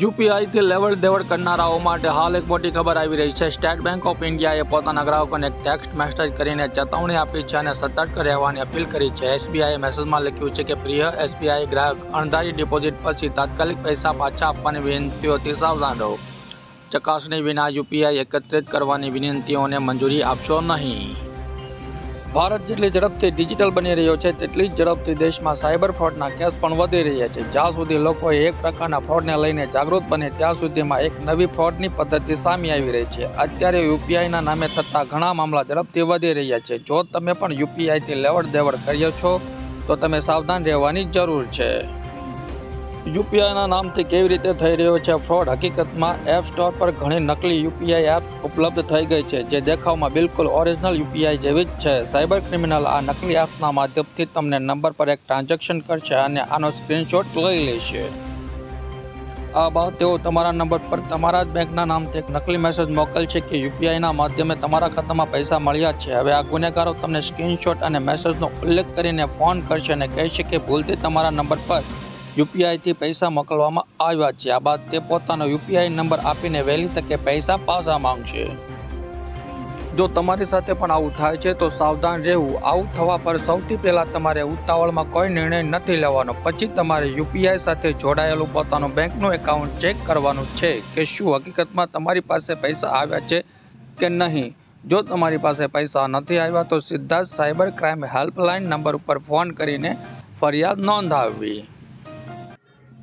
યુપીઆઈથી લેવડ દેવડ કરનારાઓ માટે હાલ એક મોટી ખબર આવી રહી છે. સ્ટેટ બેંક ઓફ ઇન્ડિયાએ પોતાના ગ્રાહકોને ટેક્સ્ટ મેસેજ કરીને ચેતવણી આપી છે અને સતર્ક રહેવાની અપીલ કરી છે. એસબીઆઈએ મેસેજમાં લખ્યું છે કે, પ્રિય એસબીઆઈ ગ્રાહક, અણધારી ડિપોઝિટ પછી તાત્કાલિક પૈસા પાછા આપવાની વિનંતીઓથી સાવધાન રહો. ચકાસણી વિના યુપીઆઈ એકત્રિત કરવાની વિનંતીઓને મંજૂરી આપશો નહીં. ભારત જેટલી ઝડપથી ડિજિટલ બની રહ્યો છે, તેટલી જ ઝડપથી દેશમાં સાયબર ફ્રોડના કેસ પણ વધી રહ્યા છે. જ્યાં સુધી લોકો એક પ્રકારના ફ્રોડને લઈને જાગૃત બને, ત્યાં સુધીમાં એક નવી ફ્રોડની પદ્ધતિ સામે આવી રહી છે. અત્યારે યુપીઆઈના નામે થતા ઘણા મામલા ઝડપથી વધી રહ્યા છે. જો તમે પણ યુપીઆઈથી લેવડ દેવડ કર્યો છો, તો તમે સાવધાન રહેવાની જરૂર છે. યુપીઆઈના નામથી કેવી રીતે થઈ રહ્યો છે ફ્રોડ હકીકતમાં એપ સ્ટોર પર ઘણી નકલી યુપીઆઈ એપ ઉપલબ્ધ થઈ ગઈ છે, જે દેખાવમાં બિલકુલ ઓરિજિનલ યુપીઆઈ જેવી જ છે. સાયબર ક્રિમિનલ આ નકલી એપ્સના માધ્યમથી તમને નંબર પર એક ટ્રાન્ઝેક્શન કરશે અને આનો સ્ક્રીનશોટ લઈ લેશે. આ બાદ તેઓ તમારા નંબર પર તમારા જ બેંકના નામથી એક નકલી મેસેજ મોકલશે કે યુપીઆઈના માધ્યમે તમારા ખાતામાં પૈસા મળ્યા છે. હવે આ ગુનેગારો તમને સ્ક્રીનશોટ અને મેસેજનો ઉલ્લેખ કરીને ફોન કરશે અને કહેશે કે ભૂલથી તમારા નંબર પર યુપીઆઈથી પૈસા મોકલવામાં આવ્યા છે. આ બાદ તે પોતાનો યુપીઆઈ નંબર આપીને વહેલી તકે પૈસા પાછા માંગશે. જો તમારી સાથે પણ આવું થાય છે, તો સાવધાન રહેવું. આવું થવા પર સૌથી પહેલાં તમારે ઉતાવળમાં કોઈ નિર્ણય નથી લેવાનો. પછી તમારે યુપીઆઈ સાથે જોડાયેલું પોતાનું બેંકનું એકાઉન્ટ ચેક કરવાનું છે કે શું હકીકતમાં તમારી પાસે પૈસા આવ્યા છે કે નહીં. જો તમારી પાસે પૈસા નથી આવ્યા, તો સીધા સાયબર ક્રાઇમ હેલ્પલાઇન નંબર ઉપર ફોન કરીને ફરિયાદ નોંધાવવી.